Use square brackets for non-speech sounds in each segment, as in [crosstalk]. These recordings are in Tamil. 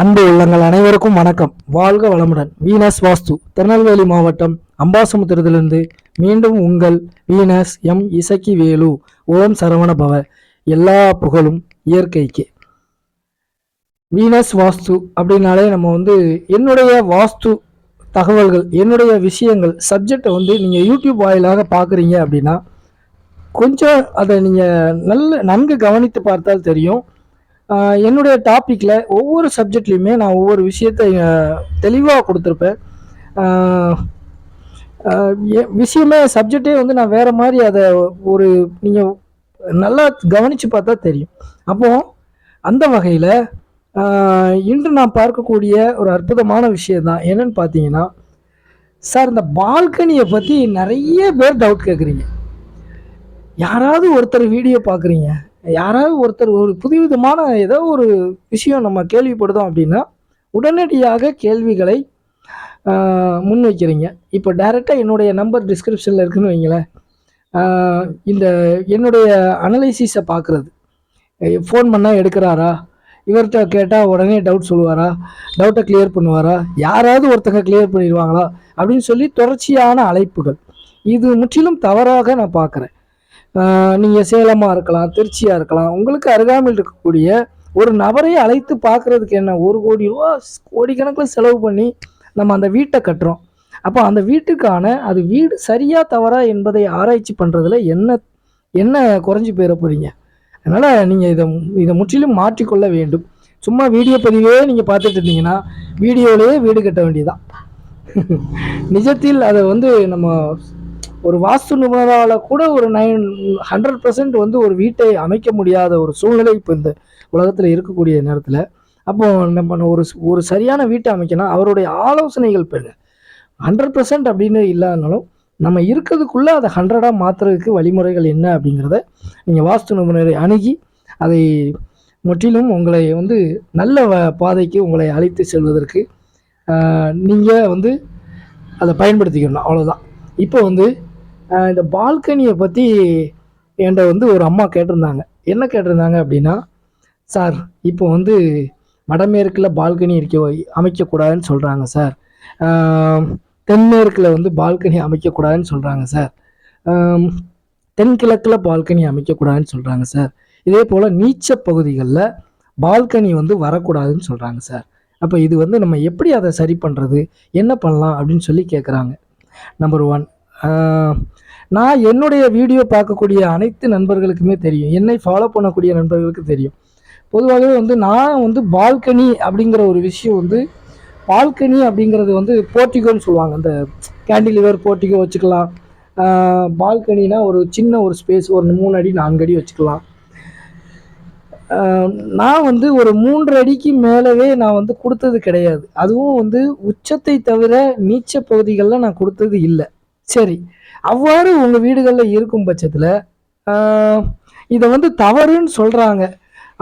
அன்பு உள்ளங்கள் அனைவருக்கும் வணக்கம். வாழ்க வளமுடன். வீனஸ் வாஸ்து திருநெல்வேலி மாவட்டம் அம்பாசமுத்திரத்திலிருந்து மீண்டும் உங்கள் வீனஸ் எம் இசக்கி வேலு ஓம் சரவண பவ. எல்லா புகழும் இயற்கைக்கு. வீனஸ் வாஸ்து அப்படின்னாலே நம்ம வந்து என்னுடைய வாஸ்து தகவல்கள் என்னுடைய விஷயங்கள் சப்ஜெக்டை வந்து நீங்கள் யூடியூப் வாயிலாக பார்க்குறீங்க அப்படின்னா கொஞ்சம் அதை நீங்கள் நல்ல நன்கு கவனித்து பார்த்தால் தெரியும். என்னுடைய டாப்பிக்கில் ஒவ்வொரு சப்ஜெக்ட்லேயுமே நான் ஒவ்வொரு விஷயத்தை தெளிவாக கொடுத்துருப்பேன். விஷயமே சப்ஜெக்டே வந்து நான் வேறு மாதிரி அதை ஒரு நீங்கள் நல்லா கவனித்து பார்த்தா தெரியும். அப்போது அந்த வகையில் இன்று நான் பார்க்கக்கூடிய ஒரு அற்புதமான விஷயம் தான் என்னென்னு பார்த்தீங்கன்னா சார் இந்த பால்கனியை பற்றி நிறைய பேர் டவுட் கேட்குறீங்க யாராவது ஒருத்தர் வீடியோ பார்க்குறீங்க. யாராவது ஒருத்தர் ஒரு புதுவிதமான ஏதோ ஒரு விஷயம் நம்ம கேள்விப்படுதோம் அப்படின்னா உடனடியாக கேள்விகளை முன் முன்வைக்கிறீங்க. இப்போ டைரெக்டாக என்னுடைய நம்பர் டிஸ்கிரிப்ஷனில் இருக்குன்னு வைங்களேன். இந்த என்னுடைய அனலைசிஸை பார்க்குறது ஃபோன் பண்ணால் எடுக்கிறாரா? இவர்கிட்ட கேட்டால் உடனே டவுட் சொல்லுவாரா? டவுட்டை கிளியர் பண்ணுவாரா? யாராவது ஒருத்தங்க கிளியர் பண்ணிடுவாங்களா? அப்படின்னு சொல்லி தொடர்ச்சியான அழைப்புகள். இது முற்றிலும் தவறாக நான் பார்க்குறேன் நீங்கள் சேலமாக இருக்கலாம் திருச்சியாக இருக்கலாம் உங்களுக்கு அருகாமையில் இருக்கக்கூடிய ஒரு நபரை அழைத்து பார்க்குறதுக்கு என்ன ஒரு கோடி ரூபா கோடிக்கணக்கில் செலவு பண்ணி நம்ம அந்த வீட்டை கட்டுறோம். அப்போ அந்த வீட்டுக்கான அது வீடு சரியா தவறா என்பதை ஆராய்ச்சி பண்ணுறதுல என்ன என்ன குறைஞ்சி போயிட போகிறீங்க அதனால் நீங்கள் இதை இதை முற்றிலும் மாற்றிக்கொள்ள வேண்டும். சும்மா வீடியோ பதிவே நீங்கள் பார்த்துட்டு இருந்தீங்கன்னா வீடியோவிலேயே வீடு கட்ட வேண்டியதுதான். [laughs] நிஜத்தில் அதை வந்து நம்ம ஒரு வாஸ்து நிபுணரால் கூட ஒரு நைன் ஹண்ட்ரட் பர்சன்ட் வந்து ஒரு வீட்டை அமைக்க முடியாத ஒரு சூழ்நிலை இப்போ இந்த உலகத்தில் இருக்கக்கூடிய நேரத்தில். அப்போ நம்ம ஒரு ஒரு சரியான வீட்டை அமைக்கணும் அவருடைய ஆலோசனைகள் பெறுங்க. ஹண்ட்ரட் பர்சன்ட் அப்படின்னு இல்லாதனாலும் நம்ம இருக்கிறதுக்குள்ளே அதை ஹண்ட்ரடாக மாற்றுறதுக்கு வழிமுறைகள் என்ன அப்படிங்கிறத நீங்கள் வாஸ்து நிபுணரை அணுகி அதை முற்றிலும் உங்களை வந்து நல்ல வ- பாதைக்கு உங்களை அழைத்து செல்வதற்கு நீங்கள் வந்து அதை பயன்படுத்திக்கணும். அவ்வளோதான் இப்போ வந்து இந்த பால்கனியை பற்றி என்கிட்ட வந்து ஒரு அம்மா கேட்டிருந்தாங்க. என்ன கேட்டிருந்தாங்க அப்படின்னா சார் இப்போ வந்து வடமேற்கில் பால்கனி இருக்க அமைக்கக்கூடாதுன்னு சொல்கிறாங்க சார். தென்மேற்கில் வந்து பால்கனி அமைக்கக்கூடாதுன்னு சொல்கிறாங்க சார். தென்கிழக்கில் பால்கனி அமைக்கக்கூடாதுன்னு சொல்கிறாங்க சார். இதே போல் நீச்ச பகுதிகளில் பால்கனி வந்து வரக்கூடாதுன்னு சொல்கிறாங்க சார். அப்போ இது வந்து நம்ம எப்படி அதை சரி பண்ணுறது என்ன பண்ணலாம் அப்படின்னு சொல்லி கேட்குறாங்க நம்பர் ஒன் நான் என்னுடைய வீடியோ பார்க்கக்கூடிய அனைத்து நண்பர்களுக்குமே தெரியும். என்னை ஃபாலோ பண்ணக்கூடிய நண்பர்களுக்கு தெரியும். பொதுவாகவே வந்து நான் வந்து பால்கனி அப்படிங்கிற ஒரு விஷயம் வந்து பால்கனி அப்படிங்கிறது வந்து போர்ட்டிகோன்னு சொல்லுவாங்க. அந்த கேண்டிலிவர் போர்ட்டிகோ வச்சுக்கலாம். பால்கனினா ஒரு சின்ன ஒரு ஸ்பேஸ் ஒரு மூணு அடி நான்கு அடி வச்சுக்கலாம். நான் வந்து ஒரு மூன்று அடிக்கு மேலவே நான் வந்து கொடுத்தது கிடையாது. அதுவும் வந்து உச்சத்தை தவிர நீச்ச பகுதிகளில் நான் கொடுத்தது இல்லை. சரி அவ்வாறு உங்கள் வீடுகளில் இருக்கும் பட்சத்தில் இதை வந்து தவறுன்னு சொல்கிறாங்க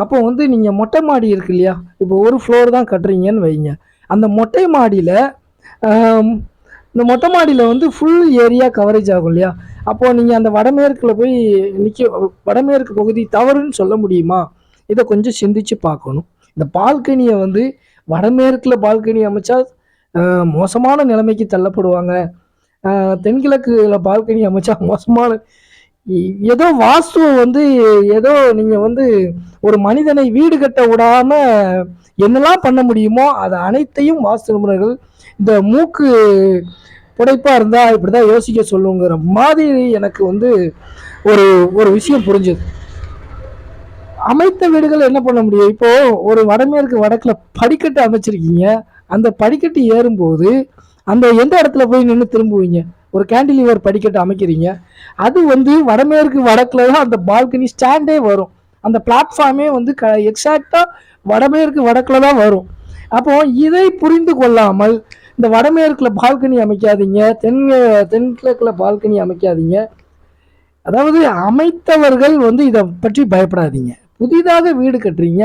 அப்போ வந்து நீங்கள் மொட்டை மாடி இருக்கு இல்லையா? இப்போ ஒரு ஃப்ளோர் தான் கட்டுறீங்கன்னு வைங்க. அந்த மொட்டை மாடியில் இந்த மொட்டை மாடியில் வந்து ஃபுல் ஏரியா கவரேஜ் ஆகும் இல்லையா? அப்போது நீங்கள் அந்த வடமேற்கில் போய் நிற்க வடமேற்கு பகுதி தவறுன்னு சொல்ல முடியுமா? இதை கொஞ்சம் சிந்திச்சு பார்க்கணும். இந்த பால்கனியை வந்து வடமேற்கில் பால்கனி அமைச்சா மோசமான நிலைமைக்கு தள்ளப்படுவாங்க. தென்கிழக்குல பால்கனி அமைச்சா மோசமான ஏதோ வாஸ்து வந்து ஏதோ நீங்கள் வந்து ஒரு மனிதனை வீடு கட்ட விடாம என்னெல்லாம் பண்ண முடியுமோ அது அனைத்தையும் வாஸ்து நிபுணர்கள் இந்த மூக்கு புடைப்பா இருந்தா இப்படிதான் யோசிக்க சொல்லுங்கிற மாதிரி எனக்கு வந்து ஒரு ஒரு விஷயம் புரிஞ்சுது. அமைத்த வீடுகள் என்ன பண்ண முடியும்? இப்போ ஒரு வடமேற்கு வடக்குல படிக்கட்டு அமைச்சிருக்கீங்க. அந்த படிக்கட்டு ஏறும்போது அந்த எந்த இடத்துல போய் நின்று திரும்புவீங்க? ஒரு கேண்டிலிவர் படிக்கட்டு அமைக்கிறீங்க. அது வந்து வடமேற்கு வடக்குல தான் அந்த பால்கனி ஸ்டாண்டே வரும். அந்த பிளாட்ஃபார்மே வந்து க எக்ஸாக்டாக வடமேற்கு வடக்குல தான் வரும். அப்போ இதை புரிந்து கொள்ளாமல் இந்த வடமேற்குல பால்கனி அமைக்காதீங்க தென் தென்கிழக்கில் பால்கனி அமைக்காதீங்க. அதாவது அமைத்தவர்கள் வந்து இதை பற்றி பயப்படாதீங்க. புதிதாக வீடு கட்டுறீங்க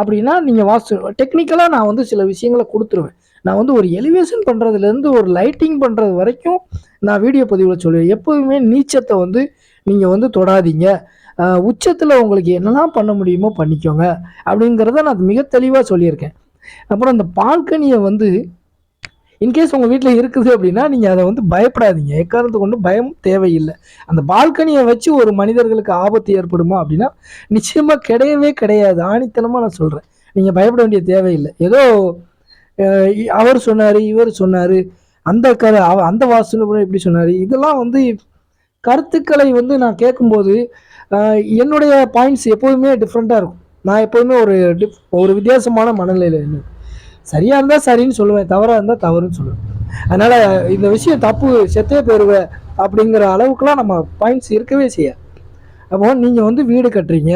அப்படின்னா நீங்கள் வாஸ்து டெக்னிக்கலாக நான் வந்து சில விஷயங்களை கொடுத்துருவேன். நான் வந்து ஒரு எலிவேஷன் பண்ணுறதுலேருந்து ஒரு லைட்டிங் பண்ணுறது வரைக்கும் நான் வீடியோ பதிவில் சொல்லுவேன். எப்போதுமே நீச்சத்தை வந்து நீங்கள் வந்து தொடாதீங்க. உச்சத்தில் உங்களுக்கு என்னெல்லாம் பண்ண முடியுமோ பண்ணிக்கோங்க அப்படிங்கிறத நான் மிக தெளிவாக சொல்லியிருக்கேன். அப்புறம் அந்த பால்கனியை வந்து இன்கேஸ் உங்கள் வீட்டில் இருக்குது அப்படின்னா நீங்கள் அதை வந்து பயப்படாதீங்க. எக்காரணத்தை கொண்டு பயம் தேவையில்லை. அந்த பால்கனியை வச்சு ஒரு மனிதர்களுக்கு ஆபத்து ஏற்படுமா அப்படின்னா நிச்சயமாக கிடையவே கிடையாது. ஆணித்தனமாக நான் சொல்கிறேன் நீங்கள் பயப்பட வேண்டிய தேவையில்லை. ஏதோ அவர் சொன்னார் இவர் சொன்னார் அந்த க அந்த வாசல் இப்படி சொன்னார் இதெல்லாம் வந்து கருத்துக்களை வந்து நான் கேட்கும்போது என்னுடைய பாயிண்ட்ஸ் எப்போதுமே டிஃப்ரெண்ட்டாக இருக்கும். நான் எப்போதுமே ஒரு டிஃப் ஒரு வித்தியாசமான மனநிலையில் இருந்தேன். சரியாக இருந்தால் சரின்னு சொல்லுவேன் தவறாக இருந்தால் தவறுன்னு சொல்லுவேன். அதனால் இந்த விஷயம் தப்பு செத்தே போயிடுவேன் அப்படிங்கிற அளவுக்குலாம் நம்ம பாயிண்ட்ஸ் இருக்கவே செய்யாது. அப்போ நீங்கள் வந்து வீடு கட்டுறீங்க.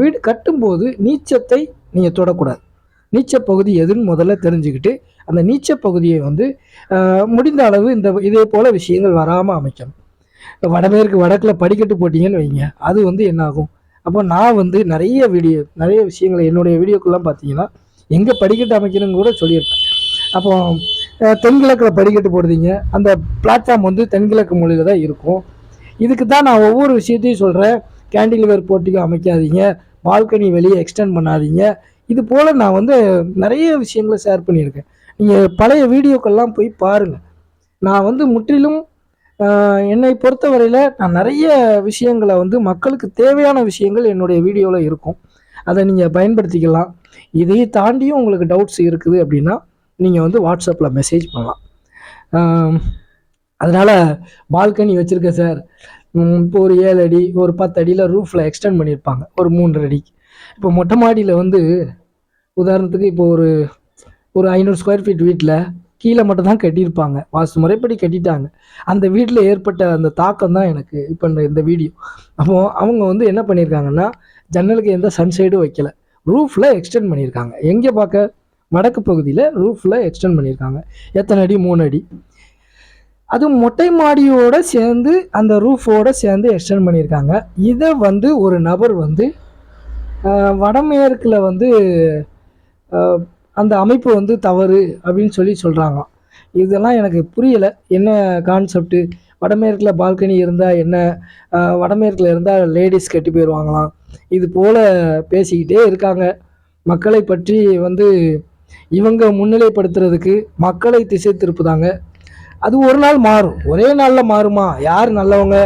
வீடு கட்டும்போது நீச்சத்தை நீங்கள் தொடக்கூடாது. நீச்ச பகுதி எதுன்னு முதல்ல தெரிஞ்சுக்கிட்டு அந்த நீச்ச பகுதியை வந்து முடிந்த அளவு இந்த இதே போல் விஷயங்கள் வராமல் அமைக்கணும். வடமேற்கு வடக்கில் படிக்கட்டு போட்டிங்கன்னு வைங்க. அது வந்து என்னாகும்? அப்போ நான் வந்து நிறைய வீடியோ நிறைய விஷயங்களை என்னுடைய வீடியோக்கெல்லாம் பார்த்தீங்கன்னா எங்கே படிக்கட்டு அமைக்கணும்னு கூட சொல்லியிருப்பேன். அப்போ தென்கிழக்கில் படிக்கட்டு போடுறீங்க. அந்த பிளாட்ஃபார்ம் வந்து தென்கிழக்கு மொழியில் தான் இருக்கும். இதுக்கு தான் நான் ஒவ்வொரு விஷயத்தையும் சொல்கிறேன் கேண்டில்வேர் போட்டிக்கு அமைக்காதீங்க. பால்கனி வெளியே எக்ஸ்டெண்ட் பண்ணாதீங்க. இது போல் நான் வந்து நிறைய விஷயங்களை ஷேர் பண்ணியிருக்கேன். நீங்கள் பழைய வீடியோக்கள்லாம் போய் பாருங்கள் நான் வந்து முற்றிலும் என்னை பொறுத்தவரையில் நான் நிறைய விஷயங்களை வந்து மக்களுக்கு தேவையான விஷயங்கள் என்னுடைய வீடியோவில் இருக்கும். அதை நீங்கள் பயன்படுத்திக்கலாம். இதை தாண்டியும் உங்களுக்கு டவுட்ஸ் இருக்குது அப்படின்னா நீங்கள் வந்து வாட்ஸ்அப்பில் மெசேஜ் பண்ணலாம். அதனால் பால்கனி வச்சுருக்கேன் சார் இப்போ ஒரு ஏழு அடி ஒரு பத்து அடியில் ரூஃபில் எக்ஸ்டெண்ட் பண்ணியிருப்பாங்க. ஒரு மூன்றரை அடிக்கு இப்போ மொட்டை மாடியில் வந்து உதாரணத்துக்கு இப்போ ஒரு ஒரு ஐநூறு ஸ்கொயர் ஃபீட் வீட்டில் கீழே மட்டும் தான் கட்டியிருப்பாங்க. வாஸ்து முறைப்படி கட்டிட்டாங்க. அந்த வீட்டில் ஏற்பட்ட அந்த தாக்கம் தான் எனக்கு இப்போ இந்த இந்த வீடியோ. அப்போ அவங்க வந்து என்ன பண்ணியிருக்காங்கன்னா ஜன்னலுக்கு எந்த சன்சைடும் வைக்கல. ரூஃபில் எக்ஸ்டெண்ட் பண்ணியிருக்காங்க. எங்கே பார்க்க வடக்கு பகுதியில் ரூஃபில் எக்ஸ்டெண்ட் பண்ணியிருக்காங்க. எத்தனை அடி? மூணு அடி. அதுவும் மொட்டை மாடியோடு சேர்ந்து அந்த ரூஃபோடு சேர்ந்து எக்ஸ்டெண்ட் பண்ணியிருக்காங்க. இதை வந்து ஒரு நபர் வந்து வடமேற்கில் வந்து அந்த அமைப்பு வந்து தவறு அப்படின்னு சொல்லி சொல்கிறாங்க இதெல்லாம் எனக்கு புரியலை. என்ன கான்செப்ட்டு வடமேற்கில் பால்கனி இருந்தால் என்ன? வடமேற்கில் இருந்தால் லேடிஸ் கட்டி போயிடுவாங்களாம் இது போல் பேசிக்கிட்டே இருக்காங்க. மக்களை பற்றி வந்து இவங்க முன்னிலைப்படுத்துறதுக்கு மக்களை திசை திருப்புதாங்க. அது ஒரு நாள் மாறும். ஒரே நாளில் மாறுமா? யார் நல்லவங்க?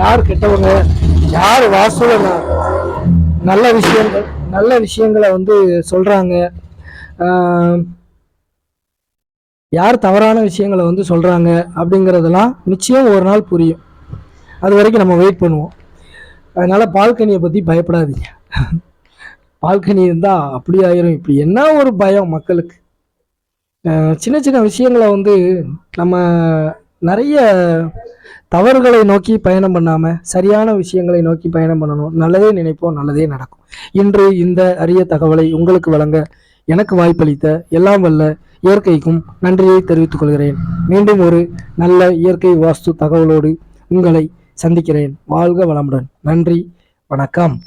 யார் கெட்டவங்க? யார் வாசூல நல்ல விஷயங்கள் நல்ல விஷயங்களை வந்து சொல்கிறாங்க யார் தவறான விஷயங்களை வந்து சொல்கிறாங்க அப்படிங்கிறதெல்லாம் நிச்சயம் ஒரு நாள் புரியும். அது வரைக்கும் நம்ம வெயிட் பண்ணுவோம். அதனால் பால்கனியை பற்றி பயப்படாதீங்க. பால்கனி இருந்தால் அப்படி ஆயிரும். இப்படி என்ன ஒரு பயம் மக்களுக்கு? சின்ன சின்ன விஷயங்களை வந்து நம்ம நிறைய தவறுகளை நோக்கி பயணம் பண்ணாமல் சரியான விஷயங்களை நோக்கி பயணம் பண்ணணும். நல்லதே நினைப்போம் நல்லதே நடக்கும். இன்று இந்த அரிய தகவலை உங்களுக்கு வழங்க எனக்கு வாய்ப்பளித்த எல்லாம் வல்ல இயற்கைக்கும் நன்றியை தெரிவித்துக் கொள்கிறேன். மீண்டும் ஒரு நல்ல இயற்கை வாஸ்து தகவலோடு உங்களை சந்திக்கிறேன். வாழ்க வளமுடன். நன்றி. வணக்கம்.